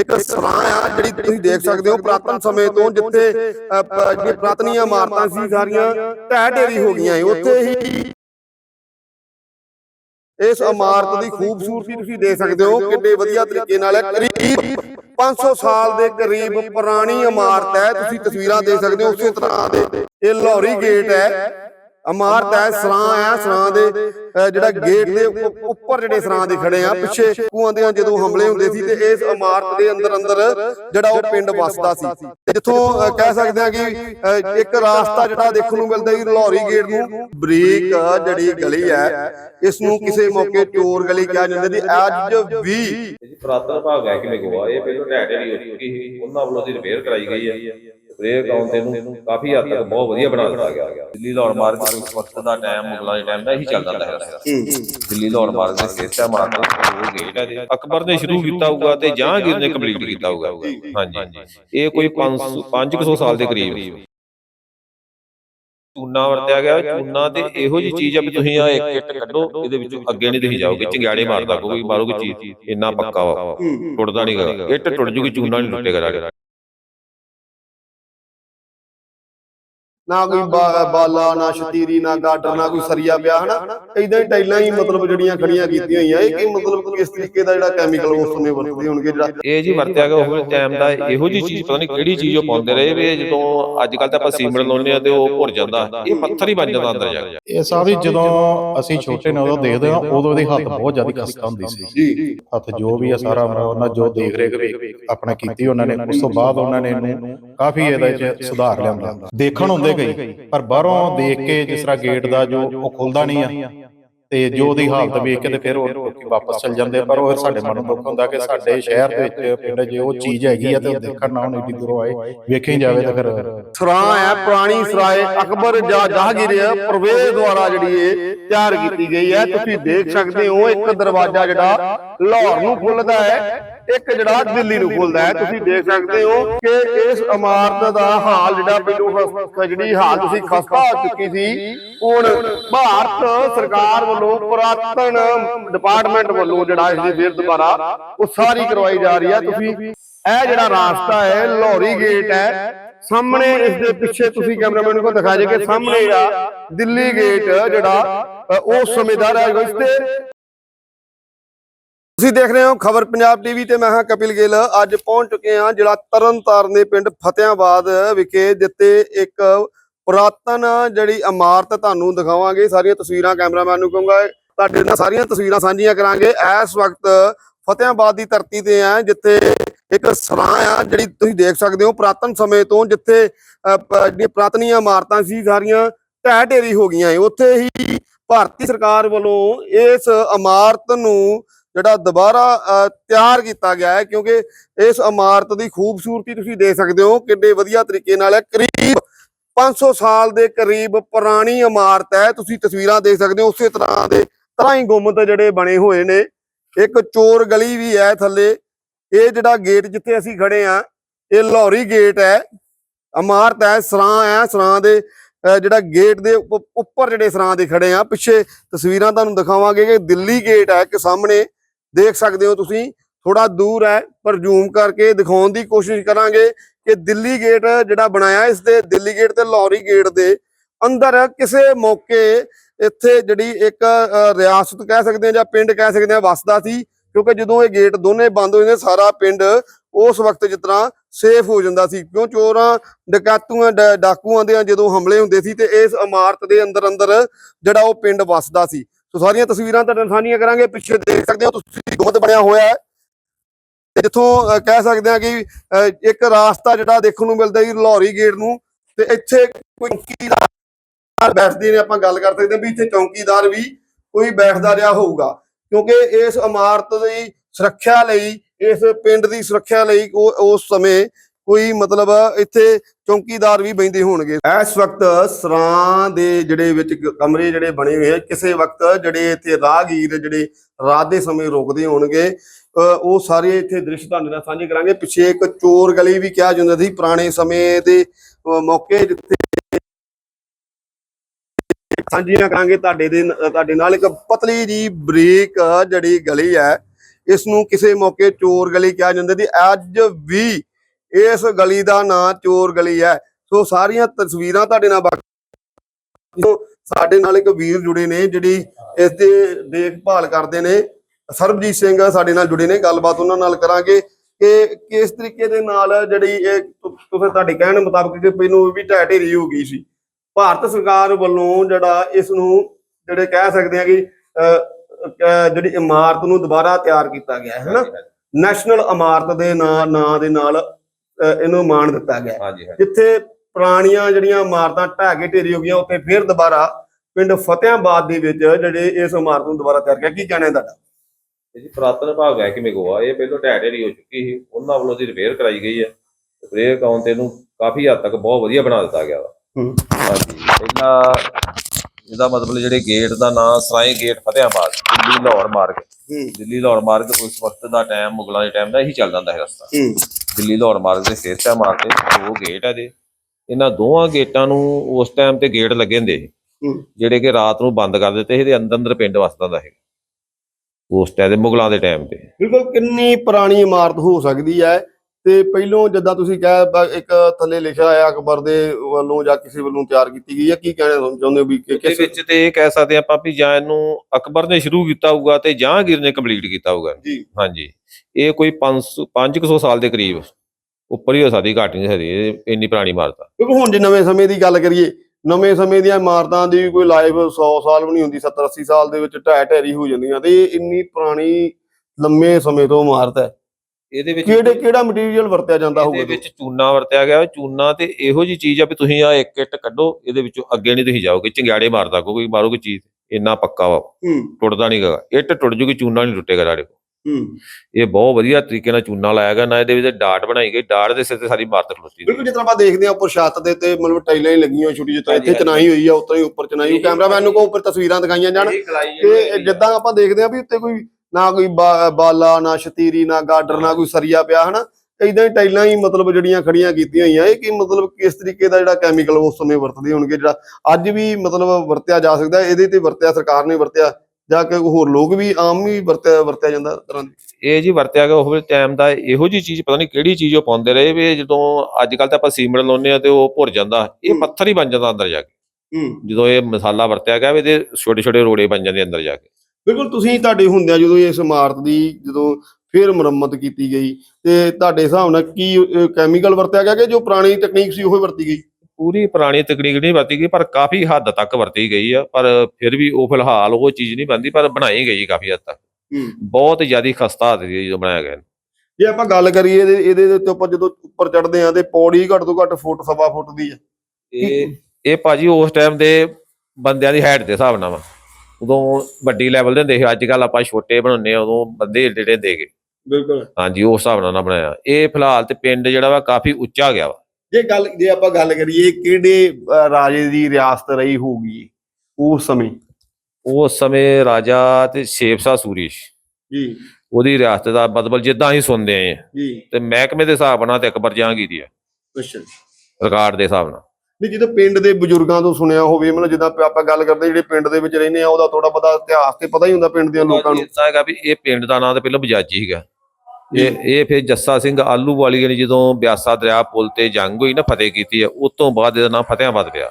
ਇੱਕ ਸਰਾਂ ਆ ਜਿਹੜੀ ਤੁਸੀਂ ਦੇਖ ਸਕਦੇ ਹੋ ਪ੍ਰਾਤਨ ਸਮੇਂ ਤੋਂ ਜਿੱਥੇ ਅ, ਪ੍ਰਾਤਨੀਆਂ ਇਮਾਰਤਾਂ ਸੀ ਸਾਰੀਆਂ ਢਹਿ ਢੇਰੀ ਹੋ ਗਈਆਂ ਉੱਥੇ ਹੀ ਇਸ ਇਮਾਰਤ ਦੀ ਖੂਬਸੂਰਤੀ ਤੁਸੀਂ ਦੇਖ ਸਕਦੇ ਹੋ ਕਿੰਨੇ ਵਧੀਆ ਤਰੀਕੇ ਨਾਲ ਹੈ। ਕਰੀਬ 500 ਸਾਲ ਦੇ ਕਰੀਬ ਪੁਰਾਣੀ ਇਮਾਰਤ ਹੈ। ਤੁਸੀਂ ਤਸਵੀਰਾਂ ਦੇਖ ਸਕਦੇ ਹੋ ਉਸੇ ਤਰ੍ਹਾਂ ਦੇ ਇਹ ਲਾਹੌਰੀ ਗੇਟ ਹੈ। ਇਮਾਰਤ ਹੈ ਸਰਾਂ ਹੈ ਸਰਾਂ ਦੇ ਜਿਹੜਾ ਗੇਟ ਦੇ ਉੱਪਰ ਜਿਹੜੇ ਸਰਾਂ ਦੇ ਖੜੇ ਆ ਪਿੱਛੇ ਕੂਆਂ ਦੇ ਜਦੋਂ ਹਮਲੇ ਹੁੰਦੇ ਸੀ ਤੇ ਇਸ ਇਮਾਰਤ ਦੇ ਅੰਦਰ ਅੰਦਰ ਜਿਹੜਾ ਉਹ ਪਿੰਡ ਵਸਦਾ ਸੀ। ਤੇ ਜਿੱਥੋਂ ਕਹਿ ਸਕਦੇ ਆ ਕਿ ਇੱਕ ਰਾਸਤਾ ਜਿਹੜਾ ਦੇਖਣ ਨੂੰ ਮਿਲਦਾ ਹੈ ਲਾਹੌਰੀ ਗੇਟ ਨੂੰ। ਬਰੀਕ ਜਿਹੜੀ ਗਲੀ ਹੈ ਇਸ ਨੂੰ ਕਿਸੇ ਮੌਕੇ ਚੋਰ ਗਲੀ ਕਿਹਾ ਜਾਂਦਾ ਸੀ ਅੱਜ ਵੀ। ਪੁਰਾਤਨ ਭਾਗ ਹੈ ਕਿਵੇਂ ਗੋਆ ਇਹ ਪਹਿਲਾਂ ਢਹਿ ਢੇਰੀ ਹੋ ਚੁੱਕੀ ਸੀ ਉਹਨਾਂ ਵੱਲੋਂ ਦੀ ਰਿਪੇਅਰ ਕਰਾਈ ਗਈ ਹੈ। ਕਰਾਉਣ ਤੇ ਇਹਨੂੰ ਕਾਫੀ ਹੱਦ ਤੱਕ ਬਹੁਤ ਵਧੀਆ ਬਣਾ ਦਿੱਤਾ ਗਿਆ। ਦਿੱਲੀ ਲਾਹੌਰ ਮਾਰਗ ਉਸ ਵਕਤ ਦਾ ਟਾਈਮ ਮੁਗਲਾਂ ਦੇ ਟਾਈਮ ਦਾ ਹੀ ਚੱਲਦਾ ਰਿਹਾ ਦਿੱਲੀ ਲਾਹੌਰ ਮਾਰਗ ਦੇ ਸਿਸਟਮ ਮਾਰਗ ਉਹ ਗੇਟ ਹੈ। ਅਕਬਰ ਨੇ ਸ਼ੁਰੂ ਕੀਤਾ ਹੋਊਗਾ ਤੇ ਜਹਾਂਗੀਰ ਨੇ ਕੰਪਲੀਟ ਕੀਤਾ ਹੋਊਗਾ। ਹਾਂਜੀ। ਇਹ ਕੋਈ 500 500 ਸਾਲ ਦੇ ਕਰੀਬ। ਚੂਨਾ ਵਰਤਿਆ ਗਿਆ। ਚੂਨਾ ਤੇ ਇਹੋ ਜੀ ਚੀਜ਼ ਆ ਵੀ ਤੁਸੀਂ ਆ ਇੱਕ ਇੱਟ ਕੱਢੋ ਇਹਦੇ ਵਿੱਚੋਂ ਅੱਗੇ ਨਹੀਂ ਤੁਸੀਂ ਜਾਓਗੇ। ਚੰਗਿਆੜੇ ਮਾਰਦਾ ਕੋਈ ਮਾਰੋਗੇ ਚੀਜ਼ ਇੰਨਾ ਪੱਕਾ ਵਾ। ਟੁੱਟਦਾ ਨਹੀਂ ਗਾ। ਇੱਟ ਟੁੱਟ ਜੂਗੀ ਚੂਨਾ ਨਹੀਂ ਟੁੱਟੇਗਾ ਨਾ ਕੋਈ ਬਾਲਾ ਨਾ ਸ਼ਤੀਰੀ ਨਾ ਗਾਟਰ ਨਾ ਕੋਈ ਸਰੀਆ ਪਿਆ ਹਨਾ? ਇਦਾਂ ਹੀ ਟਾਈਲਾਂ ਹੀ ਮਤਲਬ ਜਿਹੜੀਆਂ ਖੜੀਆਂ ਕੀਤੀਆਂ ਹੋਈਆਂ ਇਹ ਕੀ ਮਤਲਬ ਕਿਸ ਤਰੀਕੇ ਦਾ ਜਿਹੜਾ ਕੈਮੀਕਲ ਉਸ ਸਮੇਂ ਵਰਤਦੇ ਹੋਣਗੇ ਜਿਹੜਾ ਇਹ ਜੀ ਵਰਤਿਆ ਗਿਆ ਉਹ ਟਾਈਮ ਦਾ ਇਹੋ ਜੀ ਚੀਜ਼ ਪਤਾ ਨਹੀਂ ਕਿਹੜੀ ਚੀਜ਼ ਉਹ ਪਾਉਂਦੇ ਰਹੇ ਵੀ ਜਦੋਂ ਅੱਜ ਕੱਲ ਤਾਂ ਆਪਾਂ ਸੀਮੈਂਟ ਲਾਉਂਦੇ ਆ ਤੇ ਉਹ ਭੁਰ ਜਾਂਦਾ। ਇਹ ਪੱਥਰ ਹੀ ਬਣ ਜਾਂਦਾ ਅੰਦਰ ਜਾ ਕੇ। ਇਹ ਵੀ ਜਦੋਂ ਅਸੀਂ ਛੋਟੇ ਨੇ ਉਦੋਂ ਦੇਖਦੇ ਹਾਂ ਉਦੋਂ ਇਹਦੀ ਹੱਥ ਬਹੁਤ ਜ਼ਿਆਦਾ ਖਸਤਾ ਹੁੰਦੀ ਸੀ। ਜੀ। ਹੱਥ ਜੋ ਵੀ ਆ ਸਾਰਾ ਉਹਨਾਂ ਜੋ ਦੇਖ ਰੇਖ ਵੀ ਆਪਣਾ ਕੀਤੀ ਉਹਨਾਂ ਨੇ ਉਸ ਤੋਂ ਬਾਅਦ ਉਹਨਾਂ ਨੇ ਇਹਨੂੰ ਕਾਫੀ ਇਹਦੇ ਚ ਸੁਧਾਰ ਲਿਆਂਦਾ। ਦੇਖਣ ਹੁੰਦੇ ਕਈ ਪਰ ਬਾਹਰੋਂ ਦੇਖ ਕੇ ਜਿਸ ਤਰ੍ਹਾਂ ਗੇਟ ਦਾ ਜੋ ਉਹ ਖੁੱਲਦਾ ਨਹੀਂ ਆ ਤੇ ਜੋ ਉਹਦੀ ਹਾਲਤ ਵੇਖ ਕੇ ਤੇ ਫਿਰ ਉਹ ਲੋਕੀ ਵਾਪਸ ਚਲ ਜਾਂਦੇ। ਪਰ ਉਹ ਸਾਡੇ ਮਨ ਨੂੰ ਦੁੱਖ ਹੁੰਦਾ ਕਿ ਸਾਡੇ ਸ਼ਹਿਰ ਦੇ ਵਿੱਚ ਪਿੰਡ ਜੇ ਉਹ ਚੀਜ਼ ਹੈਗੀ ਆ ਤੇ ਉਹ ਦੇਖਣ ਨਾ ਹੁਣ ਏਡੀ ਦੂਰੋਂ ਆਏ ਵੇਖੀ ਜਾਵੇ ਤਾਂ ਫਿਰ ਸਰਾਂ ਹੈ ਪੁਰਾਣੀ ਸਰਾਏ ਅਕਬਰ ਜਾਂ ਜਹਾਂਗੀਰ ਪ੍ਰਵੇਸ਼ ਦੁਆਰਾ ਜਿਹੜੀ ਇਹ ਤਿਆਰ ਕੀਤੀ ਗਈ ਹੈ। ਤੁਸੀਂ ਦੇਖ ਸਕਦੇ ਹੋ ਇੱਕ ਦਰਵਾਜ਼ਾ ਜਿਹੜਾ ਲਾਹੌਰ ਨੂੰ ਖੁੱਲਦਾ ਹੈ। ਇੱਕ ਜਿਹੜਾ ਦਿੱਲੀ ਨੂੰ ਖੁੱਲਦਾ ਹੈ ਤੁਸੀਂ ਦੇਖ ਸਕਦੇ ਹੋ ਕਿ ਇਸ ਇਮਾਰਤ ਦਾ ਹਾਲ ਜਿਹੜਾ ਪਹਿਲੋਂ ਖਸ- ਜਿਹੜੀ ਹਾਲ ਖਸਤਾ ਹੋ ਚੁੱਕੀ ਸੀ ਹੁਣ ਭਾਰਤ ਸਰਕਾਰ ਵੱਲੋਂ ਪੁਰਾਤਨ ਡਿਪਾਰਟਮੈਂਟ ਵੱਲੋਂ ਜਿਹੜਾ ਇਸ ਦੀ ਫਿਰ ਦੁਬਾਰਾ ਉਹ ਸਾਰੀ ਕਰਵਾਈ ਜਾ ਰਹੀ ਹੈ ਤੁਸੀਂ ਇਹ ਜਿਹੜਾ ਰਾਸਤਾ ਹੈ ਲਾਹੌਰੀ ਗੇਟ ਹੈ ਸਾਹਮਣੇ ਇਸ ਦੇ ਪਿੱਛੇ ਤੁਸੀਂ ਕੈਮਰਾਮੈਨ ਨੂੰ ਦਿਖਾ ਜੇ ਕਿ ਸਾਹਮਣੇ ਆ ਦਿੱਲੀ ਗੇਟ ਜਿਹੜਾ ਅ, ਉਸ ਸਮੇਂ ਦਾ ਰਿਹਾ ਇਸ ਤੇ ਤੁਸੀਂ ਦੇਖ ਰਹੇ ਹੋ ਖਬਰ ਪੰਜਾਬ ਟੀਵੀ ਤੇ ਮੈਂ ਹਾਂ ਕਪਿਲ ਗਿੱਲ। ਅੱਜ ਪਹੁੰਚ ਚੁੱਕੇ ਹਾਂ ਜਿਹੜਾ ਤਰਨਤਾਰਨ ਦੇ ਪਿੰਡ ਫਤਿਆਬਾਦ ਵਿਖੇ ਜਿੱਤੇ ਇੱਕ ਪੁਰਾਤਨ ਜਿਹੜੀ ਇਮਾਰਤ ਤੁਹਾਨੂੰ ਦਿਖਾਵਾਂਗੇ। ਸਾਰੀਆਂ ਤਸਵੀਰਾਂ ਕੈਮਰਾਮੈਨ ਨੂੰ ਕਹੂੰਗਾ। ਤੁਹਾਡੇ ਨਾਲ ਸਾਰੀਆਂ ਤਸਵੀਰਾਂ ਸਾਂਝੀਆਂ ਕਰਾਂਗੇ। ਇਸ ਵਕਤ ਫਤਿਆਬਾਦ ਦੀ ਧਰਤੀ ਤੇ ਆ ਜਿੱਥੇ ਇੱਕ ਸਰਾਂ ਆ ਜਿਹੜੀ ਤੁਸੀਂ ਦੇਖ ਸਕਦੇ ਹੋ ਪੁਰਾਤਨ ਸਮੇਂ ਤੋਂ ਜਿੱਥੇ ਅ, ਜਿਹੜੀਆਂ ਪ੍ਰਾਤਨੀਆਂ ਇਮਾਰਤਾਂ ਸੀ ਸਾਰੀਆਂ ਢਹਿ ਢੇਰੀ ਹੋ ਗਈਆਂ ਏ। ਉੱਥੇ ਹੀ ਭਾਰਤੀ ਸਰਕਾਰ ਵੱਲੋਂ ਇਸ ਇਮਾਰਤ ਨੂੰ ਜਿਹੜਾ ਦੁਬਾਰਾ ਅ, ਤਿਆਰ ਕੀਤਾ ਗਿਆ ਹੈ ਕਿਉਂਕਿ ਇਸ ਇਮਾਰਤ ਦੀ ਖੂਬਸੂਰਤੀ ਤੁਸੀਂ ਦੇਖ ਸਕਦੇ ਹੋ ਕਿੰਨੇ ਵਧੀਆ ਤਰੀਕੇ ਨਾਲ ਹੈ। ਕਰੀਬ 500 ਸਾਲ ਦੇ ਕਰੀਬ ਪੁਰਾਣੀ ਇਮਾਰਤ ਹੈ ਤੁਸੀਂ ਤਸਵੀਰਾਂ ਦੇਖ ਸਕਦੇ ਹੋ ਉਸੇ ਤਰ੍ਹਾਂ ਦੇ ਤਰ੍ਹਾਂ ਹੀ ਗੁੰਮਤ ਜਿਹੜੇ ਬਣੇ ਹੋਏ ਨੇ। ਇੱਕ ਚੋਰ ਗਲੀ ਵੀ ਹੈ ਥੱਲੇ ਇਹ ਜਿਹੜਾ ਗੇਟ ਜਿੱਥੇ ਅਸੀਂ ਖੜੇ ਆ ਇਹ ਲਾਹੌਰੀ ਗੇਟ ਹੈ। ਇਮਾਰਤ ਹੈ ਸਰਾਂ ਹੈ ਸਰਾਂ ਦੇ ਜਿਹੜਾ ਗੇਟ ਦੇ ਉੱਪ- ਉੱਪਰ ਜਿਹੜੇ ਸਰਾਂ ਦੇ ਖੜੇ ਆ ਪਿੱਛੇ ਤਸਵੀਰਾਂ ਤੁਹਾਨੂੰ ਦਿਖਾਵਾਂਗੇ ਕਿ ਦਿੱਲੀ ਗੇਟ ਹੈ ਕਿ ਸਾਹਮਣੇ ਦੇਖ ਸਕਦੇ ਹੋ ਤੁਸੀਂ ਥੋੜਾ ਦੂਰ ਹੈ, ਪਰ ਜ਼ੂਮ ਕਰਕੇ ਦਿਖਾਉਣ ਦੀ ਕੋਸ਼ਿਸ਼ ਕਰਾਂਗੇ ਕਿ ਦਿੱਲੀ ਗੇਟ ਜਿਹੜਾ ਬਣਾਇਆ, ਇਸ ਦੇ ਦਿੱਲੀ ਗੇਟ ਤੇ ਲਾਹੌਰੀ ਗੇਟ ਦੇ ਅੰਦਰ ਕਿਸੇ ਮੌਕੇ ਇੱਥੇ ਜਿਹੜੀ ਇੱਕ ਰਿਆਸਤ ਕਹਿ ਸਕਦੇ ਆ ਜਾਂ ਪਿੰਡ ਕਹਿ ਸਕਦੇ ਆ ਵਸਦਾ ਸੀ, ਕਿਉਂਕਿ ਜਦੋਂ ਇਹ ਗੇਟ ਦੋਨੇ ਬੰਦ ਹੋ ਜਾਂਦੇ, ਸਾਰਾ ਪਿੰਡ ਉਸ ਵਕਤ ਜਿਸ ਤਰ੍ਹਾਂ ਸੇਫ ਹੋ ਜਾਂਦਾ ਸੀ, ਕਿਉਂ ਚੋਰਾਂ, ਡਕਾਤੂਆਂ ਡਾਕੂਆਂ ਦੇ ਜਦੋਂ ਹਮਲੇ ਹੁੰਦੇ ਸੀ ਤੇ ਇਸ ਇਮਾਰਤ ਦੇ ਅੰਦਰ ਅੰਦਰ ਜਿਹੜਾ ਉਹ ਪਿੰਡ ਵਸਦਾ ਸੀ। ਸੋ ਸਾਰੀਆਂ ਤਸਵੀਰਾਂ ਤੁਹਾਡੇ ਨਾਲ ਕਰਾਂਗੇ, ਪਿੱਛੇ ਦੇਖ ਸਕਦੇ ਹੋ ਤੁਸੀਂ ਗੁੰਮਤ ਬਣਿਆ ਹੋਇਆ ਹੈ। ਜਿੱਥੋਂ ਕਹਿ ਸਕਦੇ ਆ ਕਿ ਇੱਕ ਰਾਸਤਾ ਜਿਹੜਾ ਦੇਖਣ ਨੂੰ ਮਿਲਦਾ ਹੈ ਲਾਹੌਰੀ ਗੇਟ ਨੂੰ, ਤੇ ਇੱਥੇ ਕੋਈ ਚੌਕੀਦਾਰ ਬੈਠਦੇ ਨੇ, ਆਪਾਂ ਗੱਲ ਕਰ ਸਕਦੇ ਹਾਂ ਵੀ ਇੱਥੇ ਚੌਕੀਦਾਰ ਵੀ ਕੋਈ ਬੈਠਦਾ ਰਿਹਾ ਹੋਊਗਾ। ਕਿਉਂਕਿ ਇਸ ਇਮਾਰਤ ਦੀ ਸੁਰੱਖਿਆ ਲਈ, ਇਸ ਪਿੰਡ ਦੀ ਸੁਰੱਖਿਆ ਲਈ ਉਸ ਸਮੇਂ ਕੋਈ ਮਤਲਬ ਇੱਥੇ ਚੌਕੀਦਾਰ ਵੀ ਬੈਂਦੇ ਹੋਣਗੇ। ਇਸ ਵਕਤ ਸਰਾਂ ਦੇ ਜਿਹੜੇ ਵਿੱਚ ਕਮਰੇ ਜਿਹੜੇ ਬਣੇ ਹੋਏ ਆ ਕਿਸੇ ਵਕਤ ਜਿਹੜੇ ਇੱਥੇ ਰਾਹਗੀਰ ਜਿਹੜੇ ਰਾਤ ਦੇ ਸਮੇਂ ਰੁਕਦੇ ਹੋਣਗੇ ਅ, ਉਹ ਸਾਰੇ ਇੱਥੇ ਦ੍ਰਿਸ਼ ਤੁਹਾਡੇ ਨਾਲ ਸਾਂਝੇ ਕਰਾਂਗੇ। ਪਿੱਛੇ ਇੱਕ ਚੋਰ ਗਲੀ ਵੀ ਕਿਹਾ ਜਾਂਦਾ ਸੀ ਪੁਰਾਣੇ ਸਮੇਂ ਦੇ ਮੌਕੇ ਜਿੱਥੇ ਸਾਂਝੀਆਂ ਕਰਾਂਗੇ। ਤੁਹਾਡੇ ਦੇ ਤੁਹਾਡੇ ਨਾਲ ਇੱਕ ਪਤਲੀ ਜੀ ਬਰੀਕ ਜਿਹੜੀ ਗਲੀ ਹੈ ਇਸ ਨੂੰ ਕਿਸੇ ਮੌਕੇ ਚੋਰ ਗਲੀ ਕਿਹਾ ਜਾਂਦਾ ਸੀ। ਅੱਜ ਵੀ ਇਸ ਗਲੀ ਦਾ ਨਾਂ ਚੋਰ ਗਲੀ ਹੈ। ਸੋ ਸਾਰੀਆਂ ਤਸਵੀਰਾਂ ਤੁਹਾਡੇ ਨਾਲ ਬਾਕੀ ਸਾਡੇ ਨਾਲ ਇੱਕ ਵੀਰ ਜੁੜੇ ਨੇ ਜਿਹੜੀ ਇਸ ਦੇ ਦੇਖਭਾਲ ਕਰਦੇ ਨੇ। ਸਰਬਜੀਤ ਸਿੰਘ ਸਾਡੇ ਨਾਲ ਜੁੜੇ ਨੇ ਗੱਲਬਾਤ ਉਹਨਾਂ ਨਾਲ ਕਰਾਂਗੇ ਕਿ ਕਿਸ ਤਰੀਕੇ ਦੇ ਨਾਲ ਜਿਹੜੀ ਇਹ ਤੁਸੀਂ ਤੁਹਾਡੇ ਕਹਿਣ ਮੁਤਾਬਕ ਕਿ ਮੈਨੂੰ ਵੀ ਢਹਿ ਢੇਰੀ ਹੋ ਗਈ ਸੀ। ਭਾਰਤ ਸਰਕਾਰ ਵੱਲੋਂ ਜਿਹੜਾ ਇਸ ਨੂੰ ਜਿਹੜੇ ਕਹਿ ਸਕਦੇ ਆ ਕਿ ਜਿਹੜੀ ਇਮਾਰਤ ਨੂੰ ਦੁਬਾਰਾ ਤਿਆਰ ਕੀਤਾ ਗਿਆ ਹੈ ਨਾ ਨੈਸ਼ਨਲ ਇਮਾਰਤ ਦੇ ਨਾਂ ਨਾਂ ਦੇ ਨਾਲ ਇਹਨੂੰ ਮਾਣ ਦਿੱਤਾ ਗਿਆ। ਜਿੱਥੇ ਪੁਰਾਣੀਆਂ ਜਿਹੜੀਆਂ ਇਮਾਰਤਾਂ ਢਹਿ ਕੇ ਢੇਰੀ ਹੋ ਗਈਆਂ ਉੱਥੇ ਫਿਰ ਦੁਬਾਰਾ ਪਿੰਡ ਫਤਿਆਬਾਦ ਦੇ ਵਿੱਚ ਜਿਹੜੇ ਇਸ ਇਮਾਰਤ ਨੂੰ ਦੁਬਾਰਾ ਤਿਆਰ ਕੀਤਾ ਕੀ ਕਹਿਣਾ ਹੈ ਤੁਹਾਡਾ? ਇਹ ਜੀ ਪੁਰਾਤਨ ਭਾਗ ਹੈ ਕਿ ਗੋਆ। ਇਹ ਪਹਿਲਾਂ ਢਹਿ ਢੇਰੀ ਹੋ ਚੁੱਕੀ ਸੀ। ਉਹਨਾਂ ਵੱਲੋਂ ਦੀ ਰਿਪੇਅਰ ਕਰਾਈ ਗਈ ਹੈ। ਰਿਪੇਅਰ ਤੇ ਇਹਨੂੰ ਕਾਫੀ ਹੱਦ ਤੱਕ ਬਹੁਤ ਵਧੀਆ ਬਣਾ ਦਿੱਤਾ ਗਿਆ ਵਾ। ਹੂੰ। ਹਾਂਜੀ। ਪਹਿਲਾਂ ਇਹਦਾ ਮਤਲਬ ਜਿਹੜੇ ਗੇਟ ਦਾ ਨਾਮ ਸਰਾਏ ਗੇਟ ਫਤਿਆਬਾਦ ਦਿੱਲੀ ਲਾਹੌਰ ਮਾਰਗ। ਦਿੱਲੀ ਲਾਹੌਰ ਮਾਰਗ ਉਸ ਵਕਤ ਦਾ ਟਾਈਮ ਮੁਗਲਾਂ ਦੇ ਟਾਈਮ ਦਾ ਇਹੀ ਚੱਲਦਾ ਹੁੰਦਾ ਹੈ ਰਸਤਾ। ਹੂੰ। ਦਿੱਲੀ ਲਾਹੌਰ ਮਾਰਗ ਦੇ ਸਿਰ ਮਾਰਗ ਤੇ ਦੋ ਗੇਟ ਹੈ ਦੇ ਇਹਨਾਂ ਦੋਵਾਂ ਗੇਟਾਂ ਨੂੰ ਉਸ ਟਾਈਮ ਤੇ ਗੇਟ ਲੱਗੇ ਹੁੰਦੇ ਸੀ। ਜਿਹੜੇ ਕਿ ਰਾਤ ਨੂੰ ਬੰਦ ਕਰ ਦਿੱਤੇ ਸੀ ਇਹਦੇ ਅੰਦਰ ਅੰਦਰ ਪਿੰਡ ਵਸਦਾ ਹੁੰਦਾ ਸੀ। ਉਸ ਟਾਈਮ ਦੇ ਮੁਗਲਾਂ ਦੇ ਟਾਈਮ ਤੇ। ਬਿਲਕੁਲ ਕਿੰਨੀ ਪੁਰਾਣੀ ਇਮਾਰਤ ਹੋ ਸਕਦੀ ਹੈ? ਤੇ ਪਹਿਲੋਂ ਜਿੱਦਾਂ ਤੁਸੀਂ ਕਿਹਾ ਇੱਕ ਥੱਲੇ ਲਿਖਿਆ ਆਇਆ ਅਕਬਰ ਦੇ ਵੱਲੋਂ ਜਾਂ ਕਿਸੇ ਵੱਲੋਂ ਤਿਆਰ ਕੀਤੀ ਗਈ ਹੈ ਕੀ ਕਹਿਣਾ ਚਾਹੁੰਦੇ ਹੋ ਵੀ ਕਿਸ ਵਿੱਚ ਤੇ ਇਹ ਕਹਿ ਸਕਦੇ ਆਪਾਂ ਵੀ ਜਾਂ ਇਹਨੂੰ ਅਕਬਰ ਨੇ ਸ਼ੁਰੂ ਕੀਤਾ ਹੋਊਗਾ ਤੇ ਜਹਾਂਗੀਰ ਨੇ ਕੰਪਲੀਟ ਕੀਤਾ ਹੋਊਗਾ। ਜੀ। ਹਾਂਜੀ। ਇਹ ਕੋਈ 500 500 ਸਾਲ ਦੇ ਕਰੀਬ ਉੱਪਰ ਹੀ ਹੋ ਸਕਦੀ ਘੱਟ ਨਹੀਂ ਸਕਦੀ ਇੰਨੀ ਪੁਰਾਣੀ ਇਮਾਰਤ ਆ। ਕਿਉਂਕਿ ਹੁਣ ਜੇ ਨਵੇਂ ਸਮੇਂ ਦੀ ਗੱਲ ਕਰੀਏ ਨਵੇਂ ਸਮੇਂ ਦੀਆਂ ਇਮਾਰਤਾਂ ਦੀ ਕੋਈ ਲਾਈਫ 100 ਸਾਲ ਵੀ ਨਹੀਂ ਹੁੰਦੀ 70 80 ਸਾਲ ਦੇ ਵਿੱਚ ਢਹਿ ਢੇਰੀ ਹੋ ਜਾਂਦੀਆਂ ਤੇ ਇਹ ਇੰਨੀ ਪੁਰਾਣੀ ਲੰਮੇ ਸਮੇਂ ਤੋਂ ਇਮਾਰਤ ਹੈ। ਇਹਦੇ ਵਿੱਚ ਕਿਹੜੇ ਕਿਹੜਾ ਮਟੀਰੀਅਲ ਵਰਤਿਆ ਜਾਂਦਾ ਇਹਦੇ ਹੋਊਗਾ ਵਿੱਚ ਚੂਨਾ ਵਰਤਿਆ ਗਿਆ ਚੂਨਾ ਤੇ ਇਹੋ ਜੀ ਚੀਜ਼ ਆ ਵੀ ਤੁਸੀਂ ਆ ਇੱਕ ਇੱਟ ਕੱਢੋ ਇਹਦੇ ਵਿੱਚੋਂ ਅੱਗੇ ਨਹੀਂ ਤੁਸੀਂ ਜਾਓਗੇ। ਚੰਗਿਆੜੇ ਮਾਰਦਾ ਕੋਈ ਮਾਰੋਗੇ ਚੀਜ਼। ਇੰਨਾ ਪੱਕਾ ਵਾ। ਟੁੱਟਦਾ ਨਹੀਂ ਗਾ। ਇੱਟ ਟੁੱਟ ਜੂਗੀ ਚੂਨਾ ਨਹੀਂ ਟੁੱਟੇਗਾ ਤੁਹਾਡੇ ਕੋਲ। ਇਹ ਬਹੁਤ ਵਧੀਆ ਤਰੀਕੇ ਨਾਲ ਚੂਨਾ ਲਾਇਆ ਗਿਆ ਨਾ ਇਹਦੇ ਵਿੱਚ ਡਾਟ ਬਣਾਈ ਗਈ। ਡਾਟ ਦੇ ਸਿਰ ਤੇ ਸਾਰੀ ਇਮਾਰਤ ਖਲੋਤੀ ਬਿਲਕੁਲ ਜਿਸ ਤਰ੍ਹਾਂ ਆਪਾਂ ਦੇਖਦੇ ਹਾਂ ਉੱਪਰ ਛੱਤ ਦੇ ਤੇ ਮਤਲਬ ਟਾਈਲਾਂ ਹੀ ਲੱਗੀਆਂ ਛੋਟੀ ਜਿਹੀ ਹਾਂਜੀ, ਇੱਥੇ ਚਨਾਈ ਹੋਈ ਆ ਉੱਤੋਂ ਹੀ ਉੱਪਰ ਚਨਾਈ। ਕੈਮਰਾਮੈਨ ਨੂੰ ਕੋ ਉੱਪਰ ਤਸਵੀਰਾਂ ਦਿਖਾਈਆਂ ਜਾਣ। ਤੇ ਜਿੱਦਾਂ ਆਪਾਂ ਦੇਖਦੇ ਆ ਵੀ ਉੱਤੇ ਕੋਈ ਨਾ ਕੋਈ ਬਾਲਾ ਨਾ ਸ਼ਤੀਰੀ ਨਾ ਗਾਡਰ ਨਾ ਕੋਈ ਸਰੀਆ ਪਿਆ ਹਨਾ? ਇਦਾਂ ਹੀ ਟਾਈਲਾਂ ਹੀ ਮਤਲਬ ਜਿਹੜੀਆਂ ਖੜੀਆਂ ਕੀਤੀਆਂ ਹੋਈਆਂ। ਇਹ ਕੀ ਮਤਲਬ ਕਿਸ ਤਰੀਕੇ ਦਾ ਜਿਹੜਾ ਕੈਮੀਕਲ ਉਸ ਸਮੇਂ ਵਰਤਦੇ ਹੋਣਗੇ? ਜਿਹੜਾ ਅੱਜ ਵੀ ਮਤਲਬ ਵਰਤਿਆ ਜਾ ਸਕਦਾ ਇਹਦੇ ਤੇ ਵਰਤਿਆ ਸਰਕਾਰ ਨੇ ਵਰਤਿਆ ਜਾਂ ਕਿ ਹੋਰ ਲੋਕ ਵੀ ਆਮ ਵੀ ਵਰਤਿਆ ਵਰਤਿਆ ਜਾਂਦਾ ਤਰ੍ਹਾਂ ਦੀ? ਇਹ ਜੀ ਵਰਤਿਆ ਗਿਆ ਉਹ ਟਾਈਮ ਦਾ ਇਹੋ ਜੀ ਚੀਜ਼ ਪਤਾ ਨਹੀਂ ਕਿਹੜੀ ਚੀਜ਼ ਉਹ ਪਾਉਂਦੇ ਰਹੇ ਵੀ ਜਦੋਂ ਅੱਜ ਕੱਲ ਤਾਂ ਆਪਾਂ ਸੀਮੈਂਟ ਲਾਉਂਦੇ ਆ ਤੇ ਉਹ ਭੁਰ ਜਾਂਦਾ ਇਹ। ਪੱਥਰ ਹੀ ਬਣ ਜਾਂਦਾ ਅੰਦਰ ਜਾ ਕੇ। ਜਦੋਂ ਇਹ ਮਸਾਲਾ ਵਰਤਿਆ ਗਿਆ ਵੀ ਇਹਦੇ ਛੋਟੇ ਛੋਟੇ ਰੋੜੇ ਬਣ ਜਾਂਦੇ ਅੰਦਰ ਜਾ ਕੇ। ਬਿਲਕੁਲ ਤੁਸੀਂ ਤੁਹਾਡੇ ਹੁੰਦਿਆਂ ਜਦੋਂ ਇਸ ਇਮਾਰਤ ਦੀ ਜਦੋਂ ਫਿਰ ਮੁਰੰਮਤ ਕੀਤੀ ਗਈ ਤੇ ਤੁਹਾਡੇ ਹਿਸਾਬ ਨਾਲ ਕੀ ਕੈਮੀਕਲ ਵਰਤਿਆ ਗਿਆ ਕਿ ਜੋ ਪੁਰਾਣੀ ਤਕਨੀਕ ਸੀ ਉਹ ਹੀ ਵਰਤੀ ਗਈ? ਪੂਰੀ ਪੁਰਾਣੀ ਤਕਨੀਕ ਨਹੀਂ ਵਰਤੀ ਗਈ ਪਰ ਕਾਫੀ ਹੱਦ ਤੱਕ ਵਰਤੀ ਗਈ ਆ ਪਰ ਫਿਰ ਵੀ ਉਹ ਫਿਲਹਾਲ ਉਹ ਚੀਜ਼ ਨਹੀਂ ਬਣਦੀ ਪਰ ਬਣਾਈ ਗਈ ਕਾਫੀ ਹੱਦ ਤੱਕ। ਬਹੁਤ ਜ਼ਿਆਦਾ ਖਸਤਾ ਹੱਦ ਦੀ ਜਦੋਂ ਬਣਾਇਆ ਗਿਆ ਜੇ ਆਪਾਂ ਗੱਲ ਕਰੀਏ ਇਹਦੇ ਇਹਦੇ ਦੇ ਉੱਤੇ ਆਪਾਂ ਜਦੋਂ ਉੱਪਰ ਚੜਦੇ ਆ ਤੇ ਪੌੜੀ ਘੱਟ ਤੋਂ ਘੱਟ ਫੁੱਟ ਸਵਾ ਫੁੱਟ ਦੀ ਹੈ ਇਹ ਇਹ ਭਾਜੀ ਉਸ ਟਾਈਮ ਦੇ ਬੰਦਿਆਂ ਦੀ ਹਾਈਟ ਦੇ ਹਿਸਾਬ ਨਾਲ ਵਾ। ਉਦੋਂ ਵੱਡੀ ਲੈਵਲ ਦੇ ਹੁੰਦੇ ਸੀ ਅੱਜ ਕੱਲ ਆਪਾਂ ਛੋਟੇ ਬਣਾਉਂਦੇ ਆ ਉਦੋਂ ਬੰਦੇ ਏਡੇ ਏਡੇ ਦੇਗੇ ਬਿਲਕੁਲ। ਹਾਂਜੀ ਉਸ ਹਿਸਾਬ ਨਾਲ ਨਾ ਬਣਾਇਆ। ਇਹ ਫਿਲਹਾਲ ਤੇ ਪਿੰਡ ਜਿਹੜਾ ਵਾ ਕਾਫੀ ਉੱਚਾ ਗਿਆ ਵਾ। ਜੇ ਗੱਲ ਜੇ ਆਪਾਂ ਗੱਲ ਕਰੀਏ ਕਿਹੜੇ ਰਾਜੇ ਦੀ ਰਿਆਸਤ ਰਹੀ ਹੋਊਗੀ ਉਸ ਸਮੇਂ? ਉਸ ਸਮੇਂ ਰਾਜਾ ਤੇ ਸ਼ੇਪਸ਼ਾਹ ਸੂਰੀਸ਼। ਜੀ। ਉਹਦੀ ਰਿਆਸਤ ਦਾ ਮਤਲਬ ਜਿੱਦਾਂ ਅਸੀਂ ਸੁਣਦੇ ਆਏ ਜੀ। ਤੇ ਮਹਿਕਮੇ ਦੇ ਹਿਸਾਬ ਨਾਲ ਤੇ ਅਕਬਰ ਜਹਾਂਗੀਰ ਦੀ ਆ ਅੱਛਾ। ਰਿਕਾਰਡ ਦੇ ਹਿਸਾਬ ਨਾਲ। ਨਹੀਂ ਜਦੋਂ ਪਿੰਡ ਦੇ ਬਜ਼ੁਰਗਾਂ ਤੋਂ ਸੁਣਿਆ ਹੋਵੇ ਮਤਲਬ ਜਿੱਦਾਂ ਆਪਾਂ ਗੱਲ ਕਰਦੇ ਜਿਹੜੇ ਪਿੰਡ ਦੇ ਵਿੱਚ ਰਹਿੰਦੇ ਆ ਉਹਦਾ ਥੋੜਾ ਬਹੁਤਾ ਇਤਿਹਾਸ ਤੇ ਪਤਾ ਹੀ ਹੁੰਦਾ ਪਿੰਡ ਦੇ ਲੋਕਾਂ ਨੂੰ। ਇਦਾਂ ਹੈਗਾ ਵੀ ਇਹ ਪਿੰਡ ਦਾ ਨਾਂ ਤੇ ਪਹਿਲਾਂ ਬਜਾਜੀ ਸੀਗਾ। ਇਹ ਇਹ ਫਿਰ ਜੱਸਾ ਸਿੰਘ ਆਲੂ ਵਾਲੀ ਨੇ ਜਦੋਂ ਬਿਆਸਾ ਦਰਿਆ ਪੁਲ ਤੇ ਜੰਗ ਹੋਈ ਨਾ ਫਤਿਹ ਕੀਤੀ ਹੈ ਉਸ ਤੋਂ ਬਾਅਦ ਇਹਦਾ ਨਾਮ ਫਤਿਆਬਾਦ ਪਿਆ।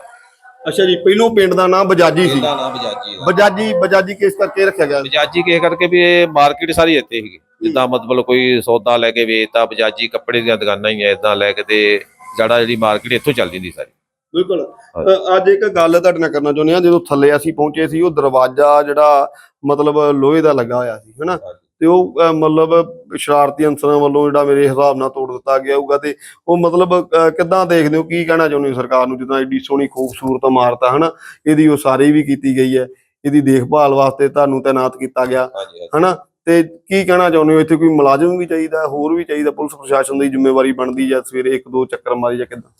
ਅੱਛਾ ਜੀ ਪਹਿਲੋਂ ਪਿੰਡ ਦਾ ਨਾਮ ਬਜਾਜੀ ਸੀ। ਇਹਦਾ ਨਾਮ ਬਜਾਜੀ ਦਾ ਬਜਾਜੀ ਬਜਾਜੀ ਕਿਸ ਕਰਕੇ ਰੱਖਿਆ ਗਿਆ? ਬਜਾਜੀ ਕਿਸ ਕਰਕੇ? ਵੀ ਇਹ ਮਾਰਕੀਟ ਸਾਰੀ ਇੱਥੇ ਸੀਗੀ। ਜਿੱਦਾਂ ਮਤਲਬ ਕੋਈ ਸੌਦਾ ਲੈ ਕੇ ਵੇਚਤਾ ਬਜਾਜੀ ਕੱਪੜੇ ਦੀਆਂ ਦੁਕਾਨਾਂ ਹੀ ਐ ਇਦਾਂ ਲੈ ਕੇ ਤੇ ਜੜਾ ਜਿਹੜੀ ਮਾਰਕੀਟ ਇੱਥੋਂ ਚੱਲਦੀ ਹੁੰਦੀ ਸਾਰੀ। ਬਿਲਕੁਲ। ਅ, ਅੱਜ ਇੱਕ ਗੱਲ ਤੁਹਾਡੇ ਨਾਲ ਕਰਨਾ ਚਾਹੁੰਦੇ ਆ ਜਦੋਂ ਥੱਲੇ ਅਸੀਂ ਪਹੁੰਚੇ ਸੀ ਉਹ ਦਰਵਾਜ਼ਾ ਜਿਹੜਾ ਮਤਲਬ ਲੋਹੇ ਦਾ ਲੱਗਾ ਹੋਇਆ ਸੀ ਹਨਾ? ਤੇ ਉਹ ਅ, ਮਤਲਬ ਸ਼ਰਾਰਤੀ ਅਨਸਰਾਂ ਵੱਲੋਂ ਜਿਹੜਾ ਮੇਰੇ ਹਿਸਾਬ ਨਾਲ ਤੋੜ ਦਿੱਤਾ ਗਿਆ ਹੋਊਗਾ ਤੇ ਉਹ ਮਤਲਬ ਅ, ਕਿੱਦਾਂ ਦੇਖਦੇ ਹੋ? ਕੀ ਕਹਿਣਾ ਚਾਹੁੰਦੇ ਹੋ ਸਰਕਾਰ ਨੂੰ? ਜਿੱਦਾਂ ਐਡੀ ਸੋਹਣੀ ਖੂਬਸੂਰਤ ਇਮਾਰਤ ਆ ਹਨਾ? ਇਹਦੀ ਉਸਾਰੀ ਵੀ ਕੀਤੀ ਗਈ ਹੈ। ਇਹਦੀ ਦੇਖਭਾਲ ਵਾਸਤੇ ਤੁਹਾਨੂੰ ਤਾਇਨਾਤ ਕੀਤਾ ਗਿਆ ਹਾਂਜੀ। ਹਨਾ? ਤੇ ਕੀ ਕਹਿਣਾ ਚਾਹੁੰਦੇ ਹੋ? ਇੱਥੇ ਕੋਈ ਮੁਲਾਜ਼ਮ ਵੀ ਚਾਹੀਦਾ ਹੋਰ ਵੀ ਚਾਹੀਦਾ? ਪੁਲਿਸ ਪ੍ਰਸ਼ਾਸਨ ਦੀ ਜ਼ਿੰਮੇਵਾਰੀ ਬਣਦੀ ਜਾਂ ਸਵੇਰੇ ਇੱਕ ਦੋ ਚੱਕਰ ਮਾਰੀ ਜਾਂ ਕਿੱਦਾਂ?